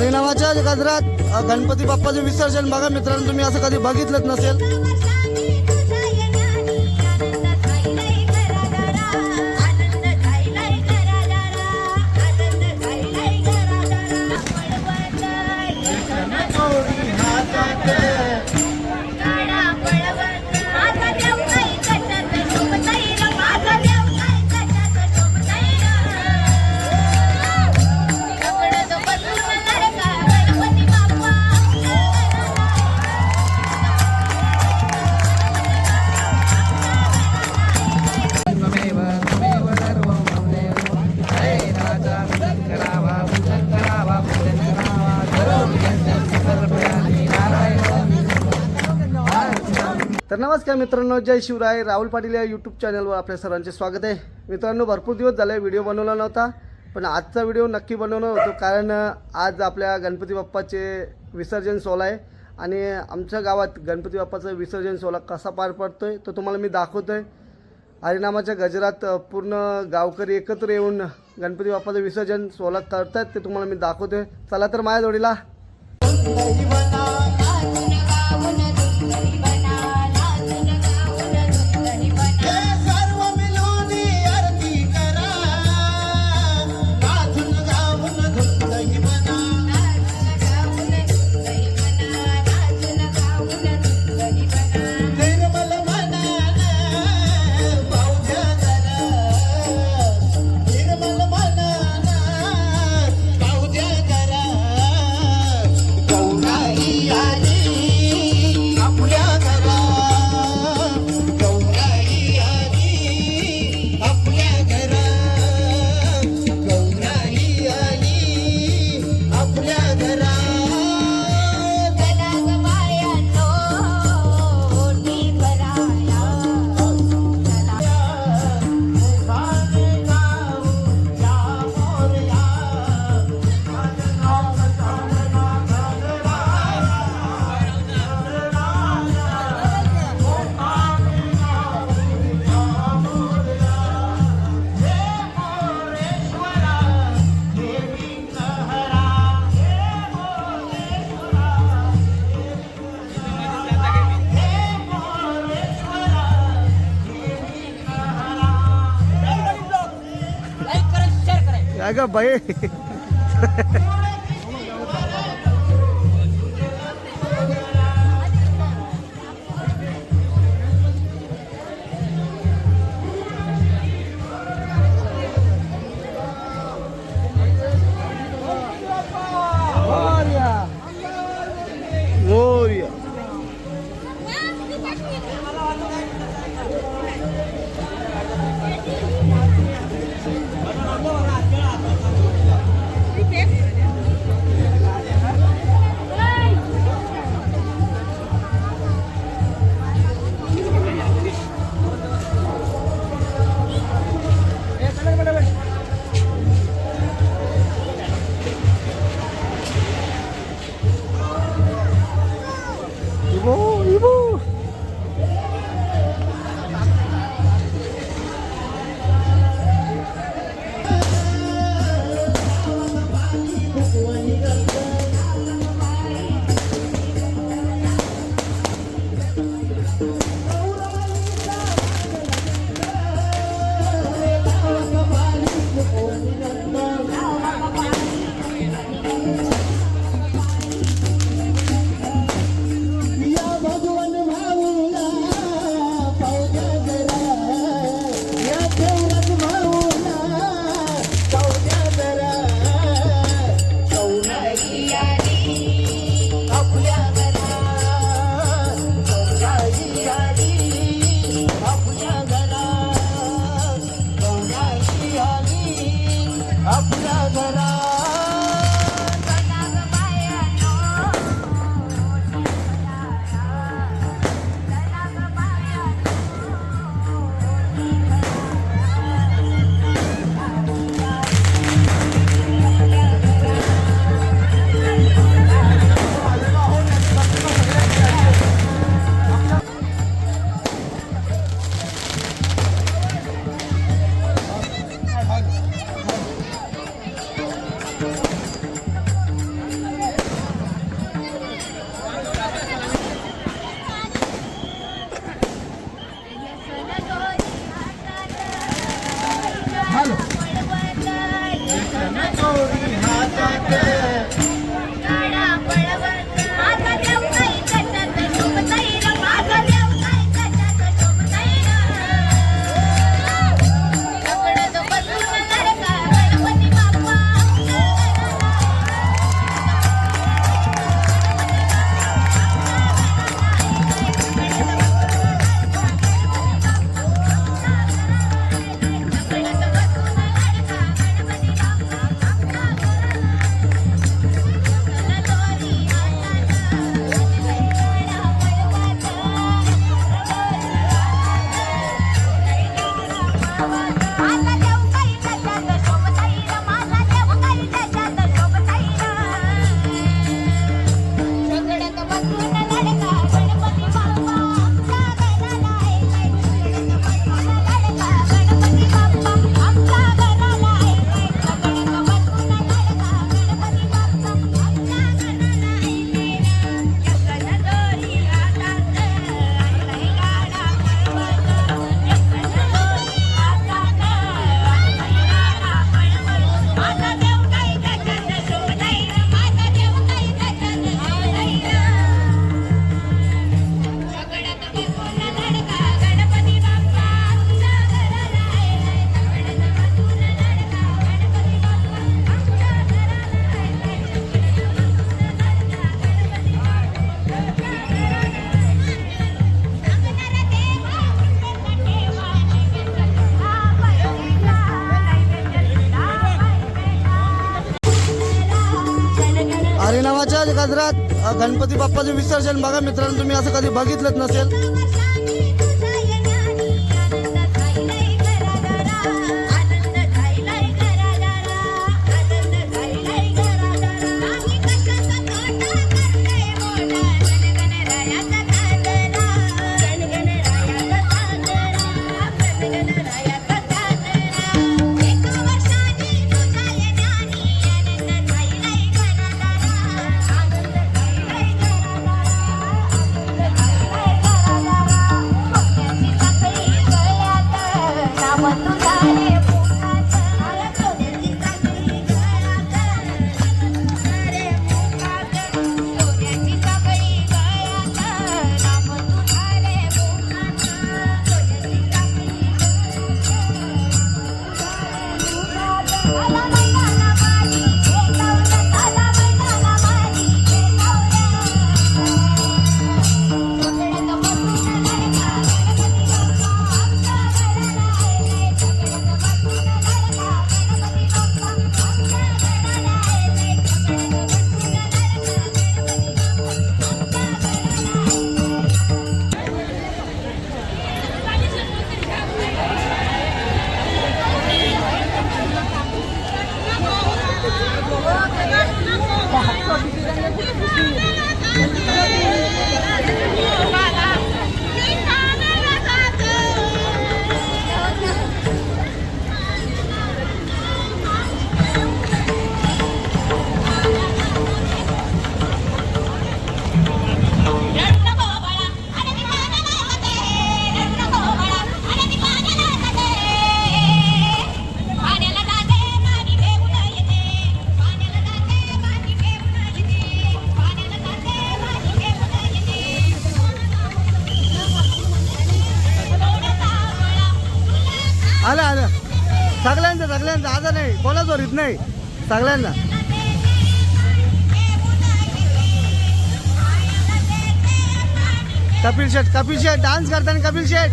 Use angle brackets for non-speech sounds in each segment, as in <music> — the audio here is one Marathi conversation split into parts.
हरिनामाच्या गजरात गणपती बाप्पाचे विसर्जन बघा मित्रांनो तुम्ही असं कधी बघितलंच नसेल. नमस्कार मित्रांनो जय शिवराय. राहुल पाटील या यूट्यूब चॅनलवर आपल्या सर्वांचे स्वागत आहे. मित्रांनो भरपूर दिवस झाले व्हिडिओ बनवला नव्हता पण आजचा व्हिडिओ नक्की बनवणार होतो कारण आज आपल्या गणपती बाप्पाचे विसर्जन सोहळा आहे आणि आमच्या गावात गणपती बाप्पाचं विसर्जन सोहळा कसा पार पडतो आहे तो तुम्हाला मी दाखवतो आहे हरिनामाच्या गजरात पूर्ण गावकरी एकत्र येऊन गणपती बाप्पाचं विसर्जन सोहळा करतात ते तुम्हाला मी दाखवतो आहे चला तर माझ्या जोडीला. काय ग बाई. गजरात गणपती बाप्पाचं विसर्जन बघा मित्रांनो तुम्ही असं कधी बघितलंच नसेल. नाही नाही. सगळ्यांना. कपिल शेठ कपिल शेठ डान्स करताना कपिल शेठ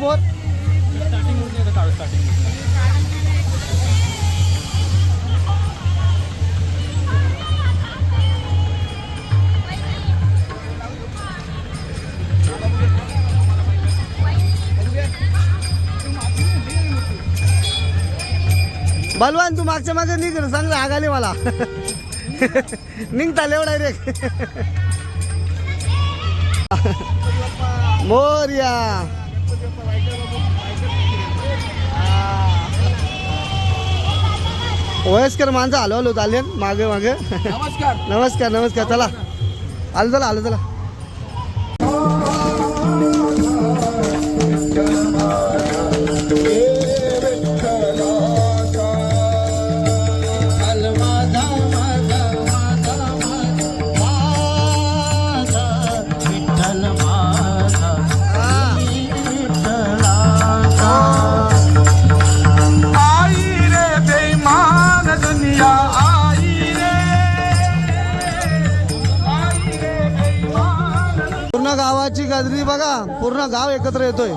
बघ बलवान तू मागच्या मागे निघ चांगलं आगाले मला. <laughs> निघता एवढा डायरेक्ट मोर्या. वयस्कर माणसं आलो आलो चालेल मागे मागे. नमस्कार. नमस्कार नमस्कार. चला. आलं चला आलं चला. पूर्ण गाव एकत्र येतोय.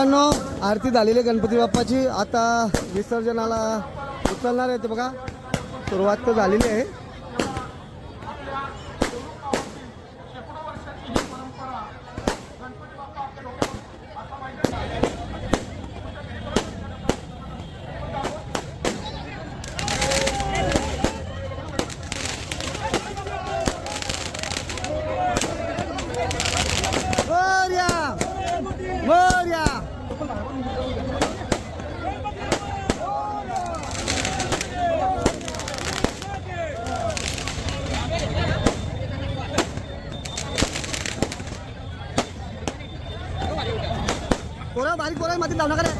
मित्रांनो आरती झालेली आहे गणपती बाप्पाची. आता विसर्जनाला उचलणार आहे ते बघा. सुरुवात तर झालेली आहे. पोरा बारीक पोरा माती लावू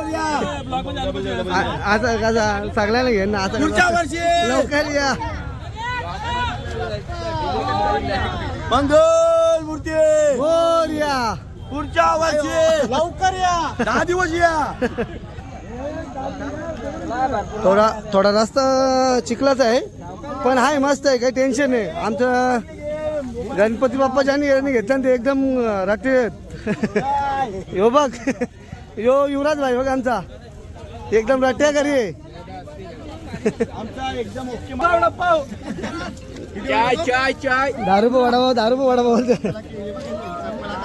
आता कसा सगळ्याला घे ना आता लवकर या. मंगल मूर्ती. मोरया पुढच्या वर्षी. लवकर या. दहा दिवस या. थोडा थोडा रस्ता चिखलाच आहे पण हाय मस्त आहे काही टेन्शन नाही. आमचं गणपती बाप्पाच्या आणि यांनी घेतलं ना ते एकदम रात्री <laughs> यो बघ. यो युवराज भाई बघ आमचा. एकदम घरी. चाय चाय दारू पे वडापाव दारू पे वडापाव बोलते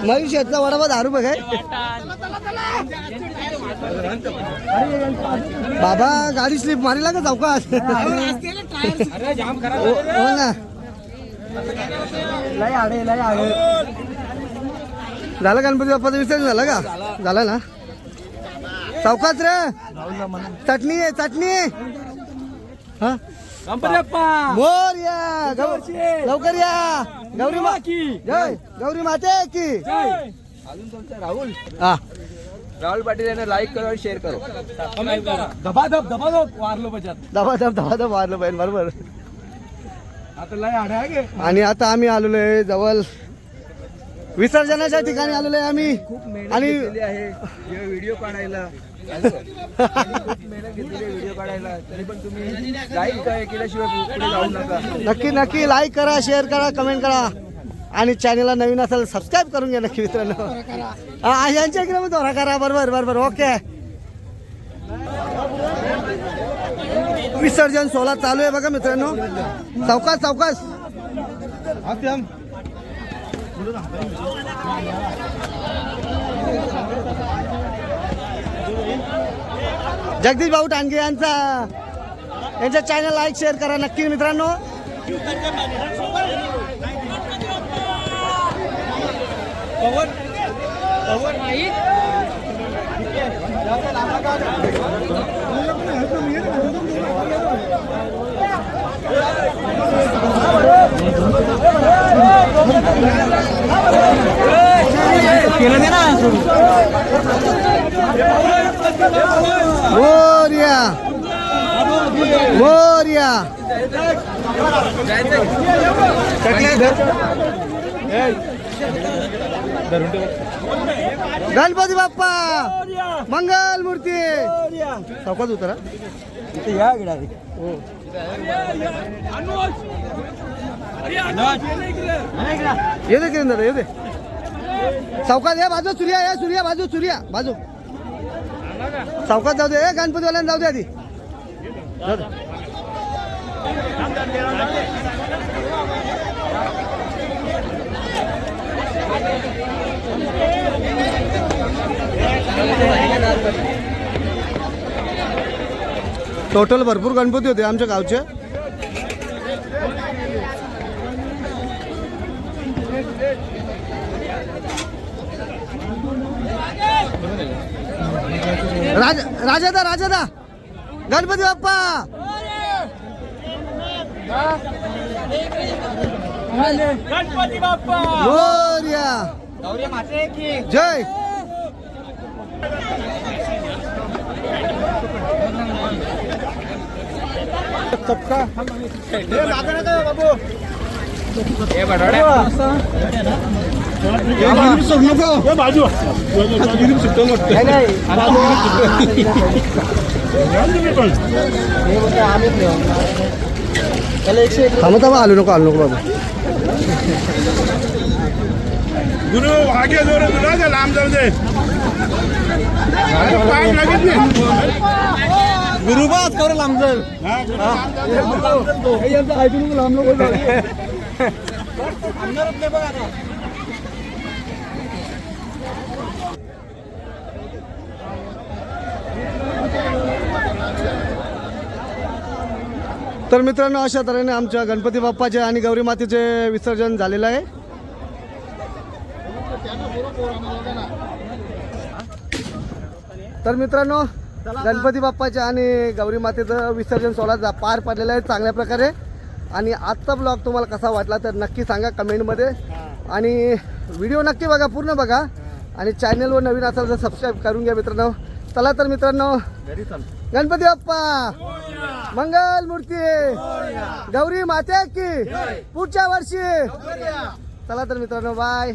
नवीन शेतचा वडापाव दारू बघ आहे बाबा गाडी स्लिप मारीला का चौकात? हो हो ना. झालं गणपती बाप्पाचं विसर्जन झालं का? झालं ना? चौकात रे. चटणी आहे चटणी. हा? मोर या. लवकर या. गौरी मा जय. गौरी माते की. अजून तुमचा राहुल. हा. राहुल पाटील यांना लाईक करो आणि शेअर करो. दबाधब दबाधब वारलो दब दबा दब मारलं पाहिजे बरोबर. आता लय आडे आहे गे. आणि आता आम्ही आलेलो आहे जवळ विसर्जनाच्या ठिकाणी आलेलो आहे आम्ही. आणि आहे. व्हिडिओ काढायला. खूप मेहनत घेतलेली आहे व्हिडिओ काढायला. तरी पण तुम्ही लाईक केल्याशिवाय पुढे जाऊ नका. नक्की नक्की लाईक करा शेअर करा कमेंट करा. आणि चॅनलला नवीन असेल सबस्क्राईब करून घ्या नक्की मित्रांनो. यांच्या इकडे मग दोरा करा. बरोबर बरोबर. ओके विसर्जन सोहळा चालू आहे बघा मित्रांनो. चौकास चौकास जगदीश भाऊ टांगे यांचा यांचा चॅनल लाईक शेअर करा नक्की मित्रांनो. मोर्या मोर्या गणपती बाप्पा. मंगल मूर्ती. चौकात उतरा. या गिडा येऊ दे किरण दादा येऊ दे. चौकात या बाजू सूर्या या सूर्या बाजू सूर्या बाजू. चौकात जाऊ दे ए जाऊ दे आधी. जाऊ दे. टोटल भरपूर गणपती होते आमच्या गावचे. राज राजादा राजादा! गणपती बाप्पा! गणपती बाप्पा! मोरया गौरी माते की! जय! हे बटाट्या थांबा थांबा आलो नको आलो नको बाबा. गुरु आगे जोर तुला लांब जाऊ दे. पाय लागत नाही गुरु बात कर लांबजल हा, गुरु लांब जाऊ. <laughs> तर मित्रांनो अशा तऱ्हेने आमच्या गणपती बाप्पाचे आणि गौरी मातेचे विसर्जन झालेलं आहे. तर मित्रांनो गणपती बाप्पाचे आणि गौरी मातेचं विसर्जन सोहळा जा- पार पडलेलं आहे चांगल्या प्रकारे. आणि आजचा ब्लॉग तुम्हाला कसा वाटला तर नक्की सांगा कमेंटमध्ये. आणि व्हिडिओ नक्की बघा पूर्ण बघा. आणि चॅनलवर नवीन असाल तर सबस्क्राईब करून घ्या मित्रांनो. चला तर मित्रांनो. गणपती बाप्पा. मंगल मूर्ती. गौरी माते की. पुढच्या वर्षी. चला तर मित्रांनो बाय